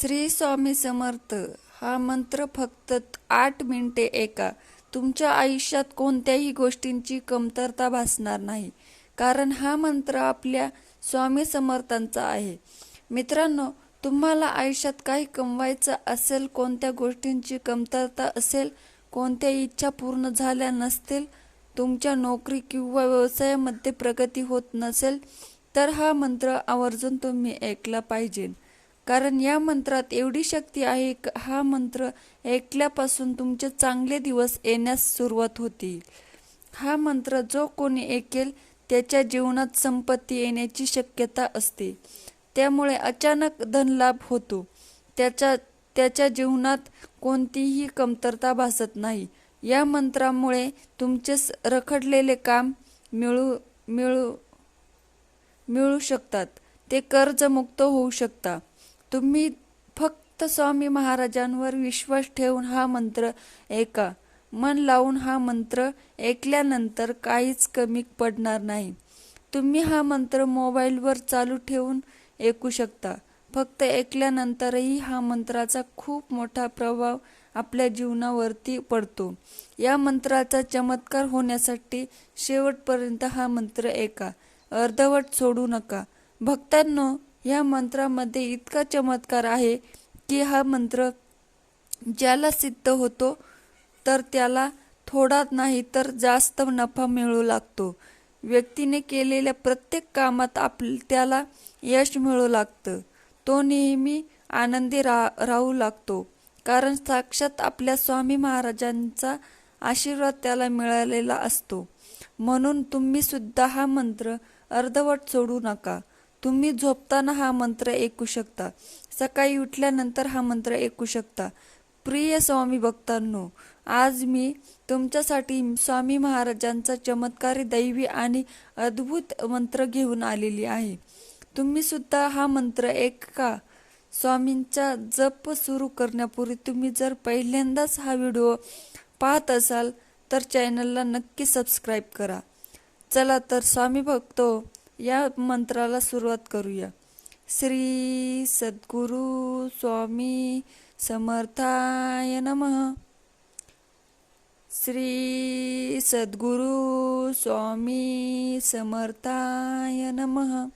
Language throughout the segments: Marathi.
श्री स्वामी समर्थ हा मंत्र फक्त आठ मिनिटे एका. तुमच्या आयुष्यात कोणत्याही गोष्टींची कमतरता भासणार नाही. कारण हा मंत्र आपल्या स्वामी समर्थांचा आहे. मित्रांनो तुम्हाला आयुष्यात काही कमवायचं असेल कोणत्या गोष्टींची कमतरता असेल कोणत्या इच्छा पूर्ण झाल्या नसतील तुमच्या नोकरी किंवा व्यवसायामध्ये प्रगती होत नसेल तर हा मंत्र आवर्जून तुम्ही ऐकला पाहिजे. कारण या मंत्रात एवढी शक्ती आहे हा मंत्र ऐकल्यापासून तुमचे चांगले दिवस येण्यास सुरुवात होती हा मंत्र जो कोणी ऐकेल त्याच्या जीवनात संपत्ती येण्याची शक्यता असते. त्यामुळे अचानक धनलाभ होतो. त्याच्या त्याच्या जीवनात कोणतीही कमतरता भासत नाही. या मंत्रामुळे तुमचे स- रखडलेले काम मिळू मिळू मिळू शकतात. ते कर्जमुक्त होऊ शकता. तुम्ही फक्त स्वामी महाराजांवर विश्वास ठेवून हा मंत्र ऐका. मन लावून हा मंत्र ऐकल्यानंतर काहीच कमी पडणार नाही. तुम्ही हा मंत्र मोबाईलवर चालू ठेवून ऐकू शकता. फक्त ऐकल्यानंतरही हा मंत्राचा खूप मोठा प्रभाव आपल्या जीवनावरती पडतो. या मंत्राचा चमत्कार होण्यासाठी शेवटपर्यंत हा मंत्र ऐका. अर्धवट सोडू नका. भक्तांनो या मंत्रामध्ये इतका चमत्कार आहे की हा मंत्र ज्याला सिद्ध होतो तर त्याला थोडा नाही तर जास्त नफा मिळू लागतो. व्यक्तीने केलेल्या प्रत्येक कामात आप त्याला यश मिळू लागतं. तो नेहमी आनंदी रा राहू लागतो. कारण साक्षात आपल्या स्वामी महाराजांचा आशीर्वाद त्याला मिळालेला असतो. म्हणून तुम्ही सुद्धा हा मंत्र अर्धवट सोडू नका. तुम्ही झोपताना हा मंत्र ऐकू शकता. सकाळी उठल्यानंतर हा मंत्र ऐकू शकता. प्रिय स्वामी भक्तांनो आज मी तुमच्यासाठी स्वामी महाराजांचा चमत्कारी दैवी आणि अद्भुत मंत्र घेऊन आलेली आहे. तुम्ही सुद्धा हा मंत्र ऐका. स्वामींचा जप सुरू करण्यापूर्वी तुम्ही जर पहिल्यांदाच हा व्हिडिओ पाहत असाल तर चॅनलला नक्की सबस्क्राईब करा. चला तर स्वामी भक्तो या मंत्राला सुरुवात करूया. श्री सद्गुरु स्वामी समर्थाय नमः. श्री सद्गुरु स्वामी समर्थाय नम.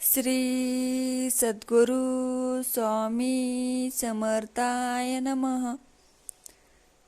श्री सद्गुरु स्वामी समर्थाय नमः.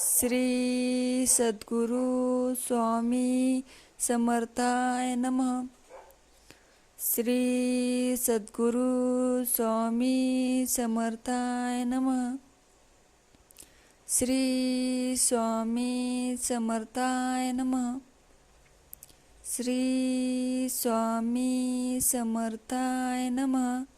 श्री सद्गुरु स्वामी समर्थाय नम. श्री सद्गुरु स्वामी समर्थाय नम. श्री स्वामी समर्थाय नम. श्री स्वामी समर्थाय नमः.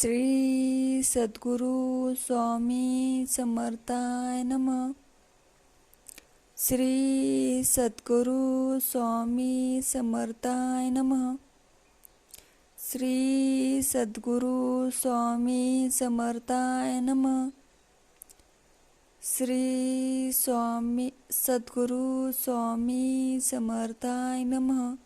श्री सद्गुरु स्वामी समर्थाय नमः. श्री सद्गुरु स्वामी समर्थाय नमः. श्री सद्गुरु स्वामी समर्थाय नमः. श्री स्वामी सद्गुरु स्वामी समर्थाय नमः.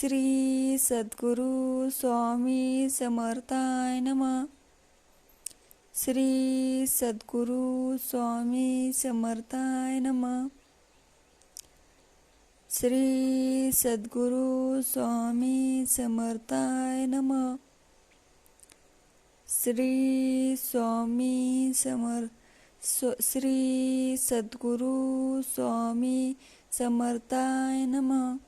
श्री सद्गुरु स्वामी समर्थाय नम. श्री सद्गुरु स्वामी समर्थाय नम. श्री सद्गुरु स्वामी समर्थाय नम. श्री स्वामी समर श्री सद्गुरु स्वामी समर्थाय नमः.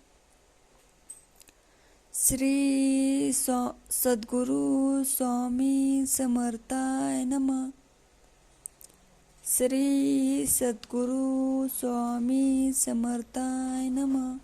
श्री स्वा- सद्गुरु स्वामी समर्थाय नम. श्री सद्गुरु स्वामी समर्थाय नमः.